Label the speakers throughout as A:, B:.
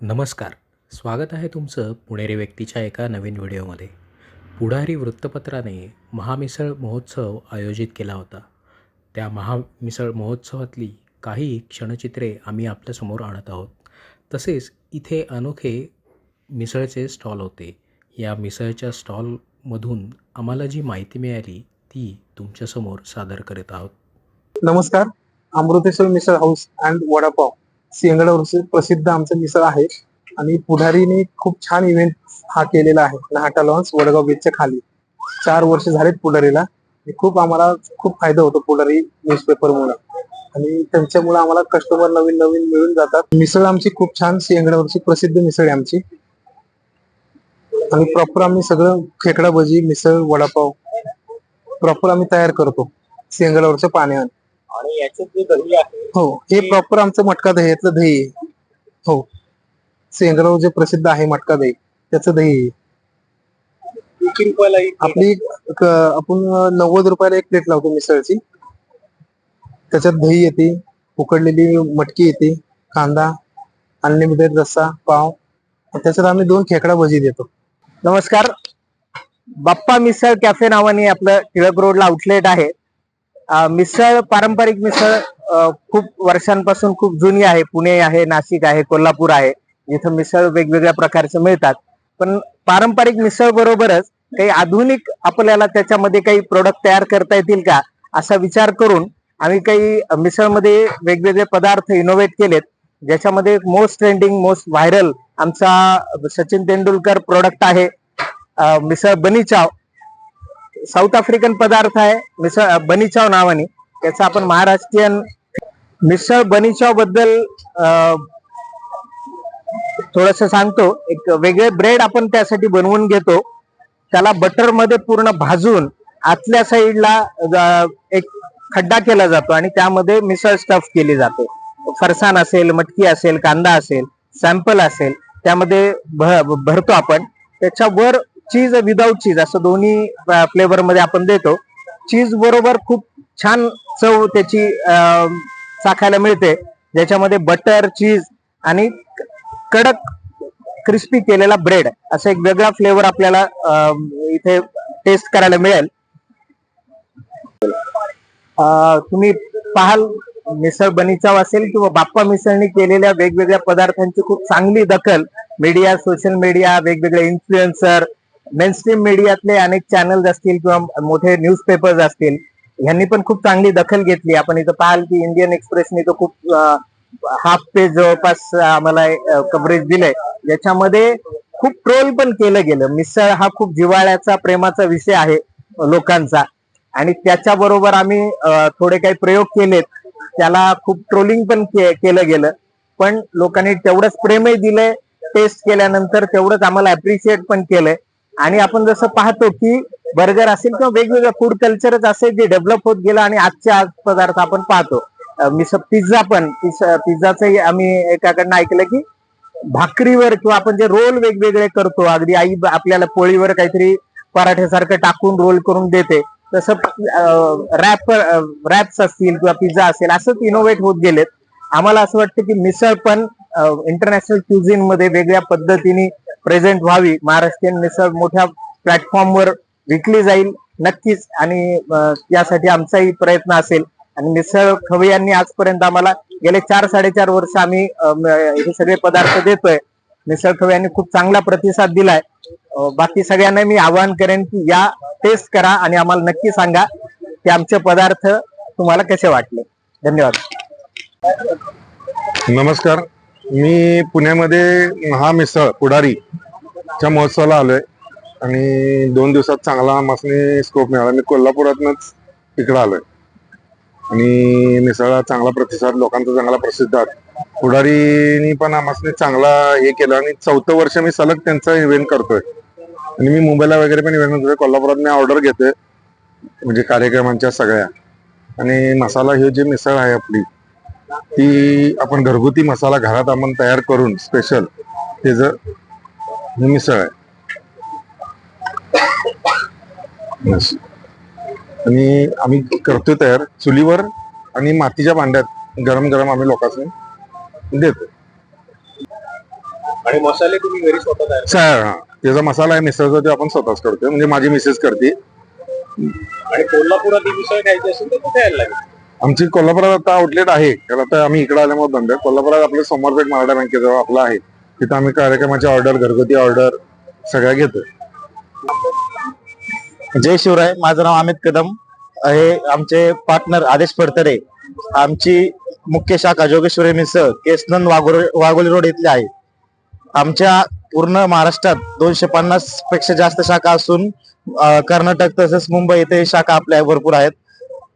A: नमस्कार. स्वागत आहे तुमचं पुणेरी व्यक्तीच्या एका नवीन व्हिडिओमध्ये. पुढारी वृत्तपत्राने महामिसळ महोत्सव आयोजित केला होता. त्या महामिसळ महोत्सवातली काही क्षणचित्रे आम्ही आपल्यासमोर आणत आहोत. तसेच इथे अनोखे मिसळचे स्टॉल होते. या मिसळच्या स्टॉलमधून आम्हाला जी माहिती मिळाली ती तुमच्यासमोर सादर करत आहोत.
B: नमस्कार. Amruteshwar misal house and vada pav. सिंहगडावरचे प्रसिद्ध आमचं मिसळ आहे. आणि पुढारीने खूप छान इव्हेंट हा केलेला आहे. नाहटा लॉन्स वडगाव बीचच्या खाली. चार वर्ष झालेत पुढारीला. खूप आम्हाला खूप फायदा होतो पुढारी न्यूजपेपर मुळे. आणि त्यांच्यामुळे आम्हाला कस्टमर नवीन नवीन मिळून जातात. मिसळ आमची खूप छान सिंहगडावरची प्रसिद्ध मिसळ आहे आमची. आणि प्रॉपर आम्ही सगळं खेकडा भजी मिसळ वडापाव प्रॉपर आम्ही तयार करतो. सिंहगडावरच्या पाण्यावर
C: आणि याचे जे दही आहे
B: हो हे प्रॉपर आमचं मटका दही यातलं दही आहे. हो. सेंद्राव जे प्रसिद्ध आहे मटका दही त्याचं दही आहे.
C: किती रुपयाला
B: आपली क- आपण नव्वद रुपयाला एक प्लेट लावतो मिसळची. त्याच्यात दही येते उकडलेली मटकी येते कांदा अनलिमिटेड रस्सा पाव. आणि त्याच्यात आम्ही दोन खेकडा भजी देतो.
C: नमस्कार. बाप्पा मिसळ कॅफे नावाने आपलं टिळक रोडला आउटलेट आहे. मिसळ पारंपरिक मिसळ खूप वर्षांपासून खूप जुनी आहे. पुणे आहे नाशिक आहे कोल्हापूर आहे. इथं मिसळ वेगवेगळ्या प्रकारचे मिळतात. पण पारंपरिक मिसळ बरोबरच काही आधुनिक आपल्याला त्याच्यामध्ये काही प्रोडक्ट तयार करता येतील का असा विचार करून आम्ही काही मिसळमध्ये वेगवेगळे पदार्थ इनोव्हेट केलेत. ज्याच्यामध्ये मोस्ट ट्रेंडिंग मोस्ट व्हायरल आमचा सचिन तेंडुलकर प्रोडक्ट आहे. मिसळ मिसळ बनीचाव. साऊथ आफ्रिकन पदार्थ आहे. मिसळ बनीचाव नावाने. त्याचा आपण महाराष्ट्रीयन मिसळ बनीचावबद्दल थोडस सांगतो. एक वेगळे ब्रेड आपण त्यासाठी बनवून घेतो. त्याला बटरमध्ये पूर्ण भाजून आतल्या साईडला एक खड्डा केला जातो आणि त्यामध्ये मिसळ स्टफ केली जाते. फरसाण असेल मटकी असेल कांदा असेल सॅम्पल असेल त्यामध्ये भ- भरतो आपण. त्याच्यावर चीज विदाऊट चीज असं दोन्ही फ्लेवर मध्ये आपण देतो. चीज बरोबर खूप छान चव त्याची चाखायला मिळते. ज्याच्यामध्ये बटर चीज आणि कडक क्रिस्पी केलेला ब्रेड असा एक वेगळा फ्लेवर आपल्याला इथे टेस्ट करायला मिळेल. तुम्ही पाहाल मिसळ बनीचाव असेल किंवा बाप्पा मिसळनी केलेल्या वेगवेगळ्या पदार्थांची खूप चांगली दखल. मीडिया सोशल मीडिया वेगवेगळे इन्फ्लुएन्सर मेनस्ट्रीम मीडियातले अनेक चॅनल्स असतील किंवा मोठे न्यूजपेपर्स असतील यांनी पण खूप चांगली दखल घेतली. आपण इथं पाहाल की इंडियन एक्सप्रेसने तो खूप हाफ पेज जवळपास आम्हाला कव्हरेज दिलंय. ज्याच्यामध्ये खूप ट्रोल पण केलं गेलं. मिसळ हा खूप जिव्हाळ्याचा प्रेमाचा विषय आहे लोकांचा. आणि त्याच्याबरोबर आम्ही थोडे काही प्रयोग केलेत. त्याला खूप ट्रोलिंग पण केलं गेलं. पण लोकांनी तेवढंच प्रेमही दिलंय टेस्ट केल्यानंतर तेवढंच आम्हाला अप्रिशिएट पण केलंय. आणि आपण जसं पाहतो की बर्गर असेल किंवा वेगवेगळं फूड कल्चरच असेल जे डेव्हलप होत गेलं आणि आजचे आज पदार्थ आपण पाहतो. मी मिस पिझ्झा पण पिझ्झाचंही आम्ही एकाकडनं ऐकलं की भाकरीवर किंवा आपण जे रोल वेगवेगळे करतो अगदी आई आपल्याला पोळीवर काहीतरी पराठ्यासारखं टाकून रोल करून देते. तसं रॅप रॅप्स असतील किंवा पिझ्झा असेल असंच इनोव्हेट होत गेलेत. आम्हाला असं वाटतं की मिसळ पण इंटरनॅशनल क्युझिनमध्ये वेगळ्या पद्धतीने प्रेझेंट व्हावी. महाराष्ट्रीयन मिसळ मोठ्या प्लॅटफॉर्मवर विकली जाईल नक्कीच. आणि यासाठी आमचाही प्रयत्न असेल. आणि मिसळ खवय्यांनी आजपर्यंत आम्हाला गेले चार साडेचार वर्ष आम्ही हे सगळे पदार्थ देतोय. मिसळ खवय्यांनी खूप चांगला प्रतिसाद दिलाय. बाकी सगळ्यांना मी आवाहन करेन की या टेस्ट करा आणि आम्हाला नक्की सांगा की आमचे पदार्थ तुम्हाला कसे वाटले. धन्यवाद.
D: नमस्कार. मी पुण्यामध्ये महामिसळ पुढारी च्या महोत्सवाला आलोय. आणि दोन दिवसात चांगला मासनी स्कोप मिळाला. मी कोल्हापुरातनच इकडं आलोय. आणि मिसळला चांगला प्रतिसाद लोकांचा चांगला प्रसिद्ध आहे पुढारीनी पण आम्हाला चांगला हे केलं आणि चौथं वर्ष मी सलग त्यांचा इव्हेंट करतोय. आणि मी मुंबईला वगैरे पण इव्हेंट करतोय. कोल्हापुरात मी ऑर्डर घेते म्हणजे कार्यक्रमांच्या सगळ्या. आणि मसाला ही जी मिसळ आहे आपली ती आपण घरगुती मसाला घरात आपण तयार करून स्पेशल त्याचं मिसळ आहे. आणि आम्ही करतोय तयार. चुलीवर आणि मातीच्या भांड्यात गरम गरम आम्ही लोकांनी देतो.
E: आणि मसाले तुम्ही घरी स्वतः तयार
D: हा. त्याचा मसाला आहे मिसळचा ते आपण स्वतःच करतोय. म्हणजे माझी मिसेस करते.
E: आणि कोल्हापुरात ही मिसळ खायची असेल तर कुठे यायला लागेल?
D: आमची कोल्हापुरात आता आउटलेट आहे. त्याला आता आम्ही इकडे आल्यामुळे बंद आहे. कोल्हापुरात आपलं समोरपेठ मराठा बँकेजवळ आपलं आहे. तिथं आम्ही कार्यक्रमाची ऑर्डर घरगुती ऑर्डर सगळ्या घेतो
F: जय शिवराय माझं नाव अमित कदम. हे आमचे पार्टनर आदेश फडतरे आमची मुख्य शाखा जोगेश्वरी मिसळ केसनंद वाघोली वाघोली रोड इथली आहे. आमच्या पूर्ण महाराष्ट्रात दोनशे पन्नासपेक्षा जास्त शाखा असून कर्नाटक तसेच मुंबई इथे शाखा आपल्या भरपूर आहेत.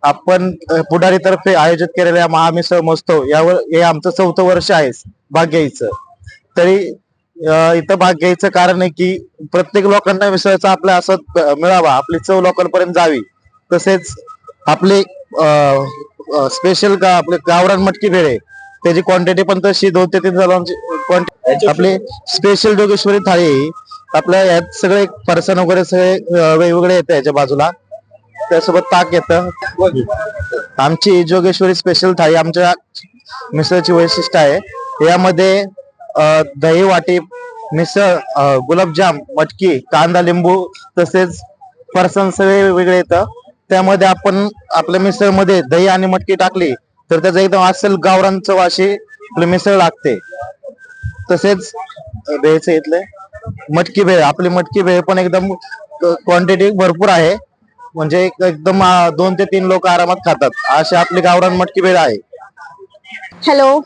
F: आपण पुढारीतर्फे आयोजित केलेल्या महामिसळ महोत्सव यावर हे आमचं चौथं वर्ष आहे भाग्यायचं तरी इथं भाग घ्यायचं कारण आहे की प्रत्येक लोकांना मिसळचा आपला असं मिळावा आपली चव लोकांपर्यंत जावी. तसेच आपले स्पेशल का आपले गावरान मटकी भेळे त्याची क्वांटिटी पण तशी दोन ते तीन क्वांटिटी आपले स्पेशल जोगेश्वरी थाळी आपल्या यात सगळे फरसाण वगैरे सगळे वेगवेगळे येते याच्या बाजूला. त्यासोबत ताक येतं. आमची जोगेश्वरी स्पेशल थाळी आमच्या मिसळची वैशिष्ट्य आहे. यामध्ये दही वाटी मिसळ गुलाबजाम मटकी कांदा लिंबू तसेच फरसाण सगळे वेगळे येतं. त्यामध्ये आपण आपल्या मिसळमध्ये दही आणि मटकी टाकली तर त्याचं एकदम असेल गावरान चव अशी आपली मिसळ लागते. तसेच भेळचं इथले मटकी भेळ आपली मटकी भेळ पण एकदम क्वांटिटी भरपूर आहे. म्हणजे एकदम दोन ते तीन लोक आरामात खातात. अशी आपली गावरान मटकी भेळ आहे.
G: हॅलो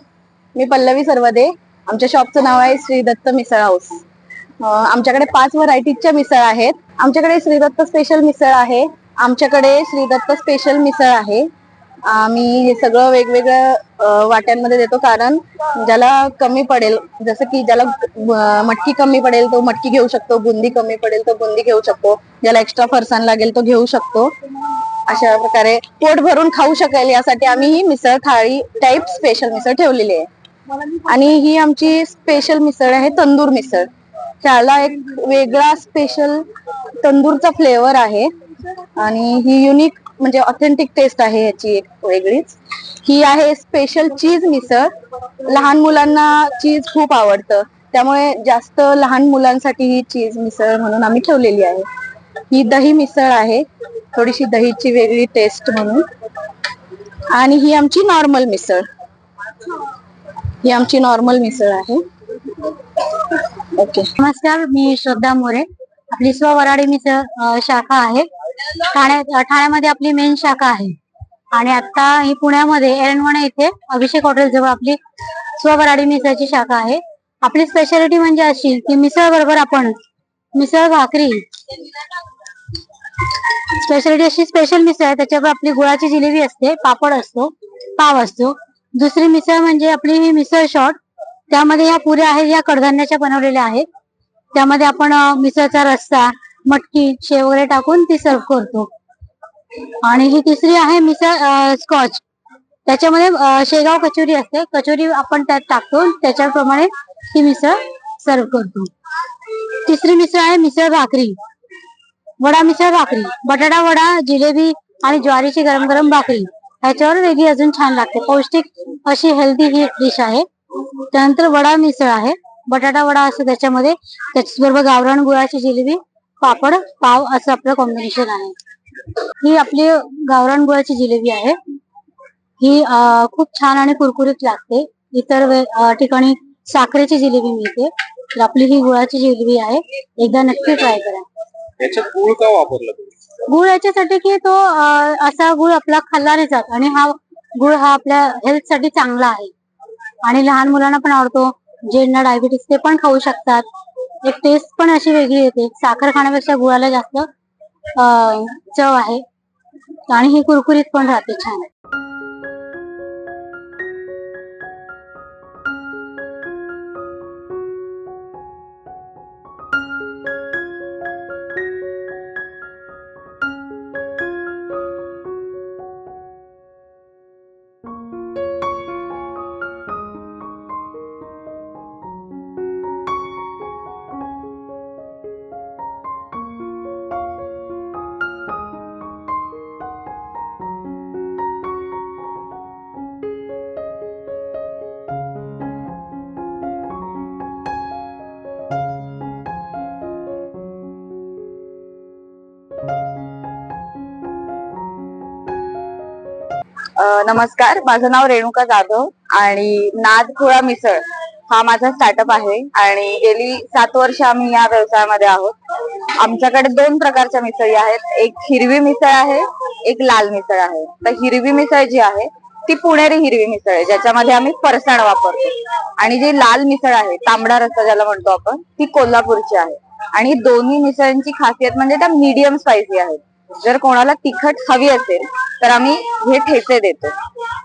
G: मी पल्लवी सर्वदे. आमच्या शॉपचं नाव आहे श्री दत्त मिसळ हाऊस आमच्याकडे पाच व्हरायटीजच्या मिसळ आहेत. आमच्याकडे श्रीदत्त स्पेशल मिसळ आहे. आमच्याकडे श्रीदत्त स्पेशल मिसळ आहे. आम्ही हे सगळं वेगवेगळ्या वाट्यांमध्ये देतो कारण ज्याला कमी पडेल जसं की ज्याला मटकी कमी पडेल तो मटकी घेऊ शकतो बुंदी कमी पडेल तो बुंदी घेऊ शकतो ज्याला एक्स्ट्रा फरसाण लागेल तो घेऊ शकतो. अशा प्रकारे पोट भरून खाऊ शकेल यासाठी आम्ही ही मिसळ थाळी टाईप स्पेशल मिसळ ठेवलेली आहे. आणि ही आमची स्पेशल मिसळ आहे तंदूर मिसळ. ह्याला एक वेगळा स्पेशल तंदूरचा फ्लेवर आहे. आणि ही युनिक म्हणजे ऑथेंटिक टेस्ट आहे याची एक वेगळीच. ही आहे स्पेशल चीज मिसळ. लहान मुलांना चीज खूप आवडतं. त्यामुळे जास्त लहान मुलांसाठी ही चीज मिसळ म्हणून आम्ही ठेवलेली आहे. ही दही मिसळ आहे. थोडीशी दहीची वेगळी टेस्ट म्हणून. आणि ही आमची नॉर्मल मिसळ. ही आमची नॉर्मल मिसळ आहे. ओके
H: नमस्कार मी श्रद्धा मोरे. आपली स्ववराडी मिसळ शाखा आहे. ठाण्यात ठाण्यामध्ये आपली मेन शाखा आहे. आणि आता ही पुण्यामध्ये एरणवणे येथे अभिषेक हॉटेल जवळ आपली स्ववराडी मिसळची शाखा आहे. आपली स्पेशालिटी म्हणजे अशी की मिसळ बरोबर आपण मिसळ भाकरी स्पेशालिटी अशी स्पेशल मिसळ आहे. त्याच्यावर आपली गुळाची जिलेबी असते पापड असतो पाव असतो. दुसरी मिसळ म्हणजे आपली ही मिसळ शॉर्ट त्यामध्ये ह्या पुऱ्या आहेत या कडधान्याच्या बनवलेल्या आहेत. त्यामध्ये आपण मिसळचा रस्सा मटकी शेव वगैरे टाकून ती सर्व करतो. आणि ही तिसरी आहे मिसळ स्कॉच त्याच्यामध्ये शेगाव कचोरी असते. कचोरी आपण त्यात टाकतो त्याच्याप्रमाणे ही मिसळ सर्व करतो. तिसरी मिसळ आहे मिसळ भाकरी. वडा मिसळ भाकरी. बटाटा वडा जिलेबी आणि ज्वारीची गरम गरम भाकरी. ह्याच्यावर वेगळी अजून छान लागते. पौष्टिक अशी हेल्दी ही डिश आहे. त्यानंतर वडा मिसळ आहे. बटाटा वडा असतो त्याच्यामध्ये. त्याच्याबरोबर गावरान गुळाची जिलेबी पापड पाव असं आपलं कॉम्बिनेशन आहे. ही आपली गावरान गुळाची जिलेबी आहे. ही खूप छान आणि कुरकुरीत लागते. इतर ठिकाणी साखरेची जिलेबी मिळते. तर आपली ही गुळाची जिलेबी आहे. एकदा नक्की ट्राय करा.
E: याच्यात गुळ का वापरला
H: गुळ याच्यासाठी की तो असा गुळ आपला खाल्ला नाही जात. आणि हा गुळ हा आपल्या हेल्थसाठी चांगला आहे. आणि लहान मुलांना पण आवडतो. ज्यांना डायबिटीस ते पण खाऊ शकतात. एक टेस्ट पण अशी वेगळी येते. साखर खाण्यापेक्षा गुळाला जास्त चव आहे. आणि ही कुरकुरीत पण राहते छान.
I: नमस्कार. माझं नाव रेणुका जाधव आणि नादखोळा मिसळ हा माझा स्टार्टअप आहे आणि गेली सात वर्ष आम्ही या व्यवसायामध्ये आहोत. आमच्याकडे दोन प्रकारच्या मिसळी आहेत. एक हिरवी मिसळ आहे एक लाल मिसळ आहे. तर हिरवी मिसळ जी आहे ती पुणेरी हिरवी मिसळ आहे ज्याच्यामध्ये आम्ही फरसाण वापरतो. आणि जी लाल मिसळ आहे तांबडा रस्सा ज्याला म्हणतो आपण ती कोल्हापूरची आहे. आणि दोन्ही मिसळांची खासियत म्हणजे त्या मीडियम स्पायसी आहेत. जर कोणाला तिखट हवी असेल तर आम्ही हे ठेचे देतो.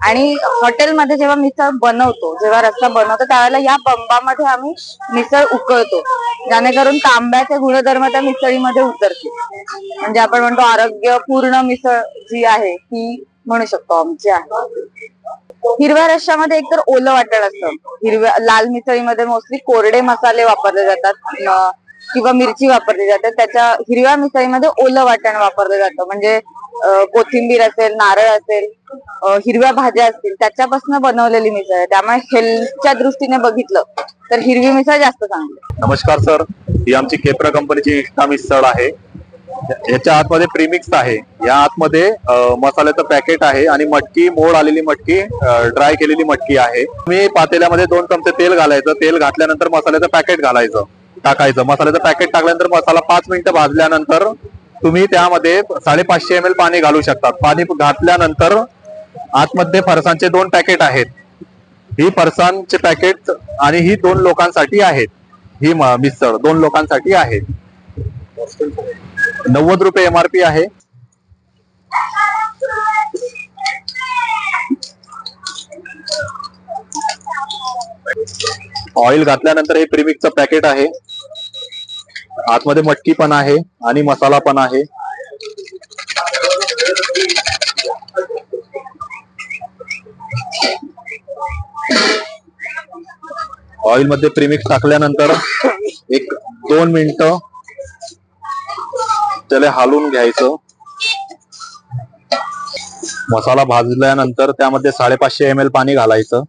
I: आणि हॉटेलमध्ये जेव्हा मिसळ बनवतो जेव्हा रस्सा बनवतो त्यावेळेला या बंबामध्ये आम्ही मिसळ उकळतो. जेणेकरून तांब्याचे गुणधर्म त्या मिसळीमध्ये उतरतील. म्हणजे आपण म्हणतो आरोग्य पूर्ण मिसळ जी आहे ती म्हणू शकतो आमची आहे. हिरव्या रश्श्यामध्ये एकतर ओलं वाटण असतं. हिरव्या लाल मिसळीमध्ये मोस्टली कोरडे मसाले वापरले जातात. किंवा मिरची वापरली जाते. त्याच्या हिरव्या मिसळीमध्ये ओलं वाटण वापरलं जातं. म्हणजे कोथिंबीर असेल नारळ असेल हिरव्या भाज्या असतील त्याच्यापासून बनवलेली मिसळ आहे. त्यामुळे हेल्थच्या दृष्टीने बघितलं तर हिरवी मिसळ जास्त चांगली
J: नमस्कार सर. ही आमची केपरा कंपनीची इष्टा मिसळ आहे. याच्या आतमध्ये प्रीमिक्स आहे. या आतमध्ये मसाल्याचं पॅकेट आहे आणि मटकी मोड आलेली मटकी ड्राय केलेली मटकी आहे. तुम्ही पातेल्यामध्ये दोन चमचे तेल घालायचं. तेल घातल्यानंतर मसाल्याचं पॅकेट घालायचं. टाकायचं. मसाल्याचं पॅकेट टाकल्यानंतर मसाला पाच मिनिटं भाजल्यानंतर तुम्ही त्यामध्ये साडेपाचशे एम एल पाणी घालू शकतात. पाणी घातल्यानंतर आतमध्ये फरसांचे दोन पॅकेट आहेत. ही फरसांचे पॅकेट आणि ही दोन लोकांसाठी आहेत. ही मिसळ दोन लोकांसाठी आहे नव्वद रुपये एमआरपी आहे. ऑइल घातल्यानंतर हे प्रिमिक्सचं पॅकेट आहे. आतमध्ये मटकी पण आहे आणि मसाला पण आहे. ऑइलमध्ये प्रीमिक्स टाकल्यानंतर एक दोन मिनिट त्याला हालून घ्यायचं. मसाला भाजल्यानंतर त्यामध्ये साडेपाचशे एम एल पाणी घालायचं.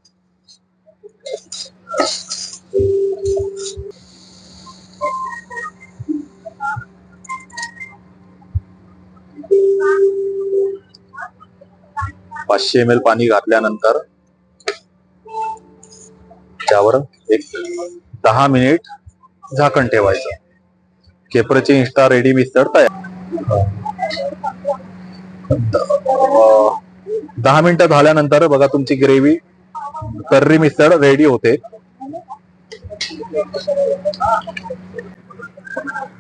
J: पाचशे एम एल पाणी घातल्यानंतर त्यावर एक दहा मिनिट झाकण ठेवायचं. केपरचे इंस्टा रेडी मिसळ तयार. दहा मिनिटं झाल्यानंतर बघा तुमची ग्रेव्ही कर्री मिसळ रेडी होते.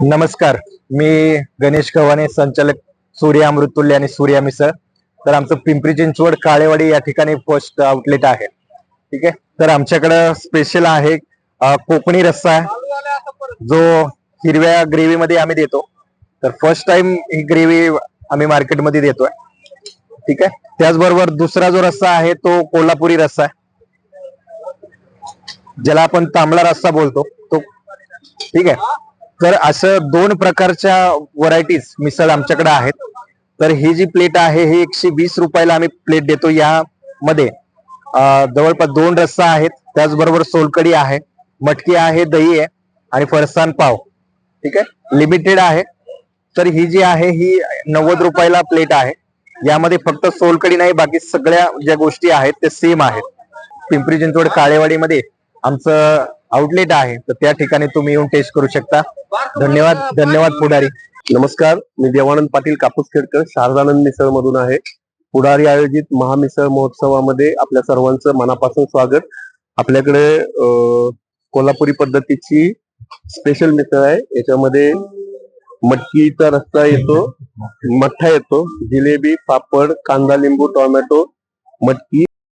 K: नमस्कार मी गणेश गव्हाणे संचालक सूर्या अमृतुल्य आणि सूर्या मिसळ. तर आमचं पिंपरी चिंचवड काळेवाडी या ठिकाणी फर्स्ट आउटलेट आहे. ठीक आहे? तर आमच्याकडं स्पेशल आहे कोकणी रस्सा जो हिरव्या ग्रेव्ही मध्ये आम्ही देतो. तर फर्स्ट टाइम ही ग्रेव्ही आम्ही मार्केटमध्ये देतोय. ठीक आहे? त्याचबरोबर दुसरा जो रस्सा आहे तो कोल्हापुरी रस्सा आहे. ज्याला आपण तांबडा रस्सा बोलतो तो ठीक आहे? तर असं दोन प्रकारच्या व्हरायटीज मिसळ आमच्याकडे आहेत. तर ही जी प्लेट आहे ही एकशे वीस रुपयाला आम्ही प्लेट देतो यामध्ये. जवळपास दोन रस्सा आहेत. त्याचबरोबर सोलकडी आहे मटकी आहे दही आहे आणि फरसाण पाव. ठीक आहे? लिमिटेड आहे. तर ही जी आहे ही नव्वद रुपयाला प्लेट आहे. यामध्ये फक्त सोलकडी नाही बाकी सगळ्या ज्या गोष्टी आहेत त्या सेम आहेत. पिंपरी चिंचवड काळेवाडीमध्ये आमचं आउटलेट आहे. तर त्या ठिकाणी तुम्ही येऊन टेस्ट करू शकता. धन्यवाद धन्यवाद पुढारी.
J: नमस्कार मी देवानंद पाटील कापूस खेडकर शारदानंद मिसळ मधून आहे. पुढारी आयोजित महामिसळ महोत्सवामध्ये आपल्या सर्वांचं मनापासून स्वागत. आपल्याकडे कोल्हापुरी पद्धतीची स्पेशल मिसळ आहे. याच्यामध्ये मटकीचा रस्ता येतो मठ्ठा येतो जिलेबी पापड कांदा लिंबू टोमॅटो मटकी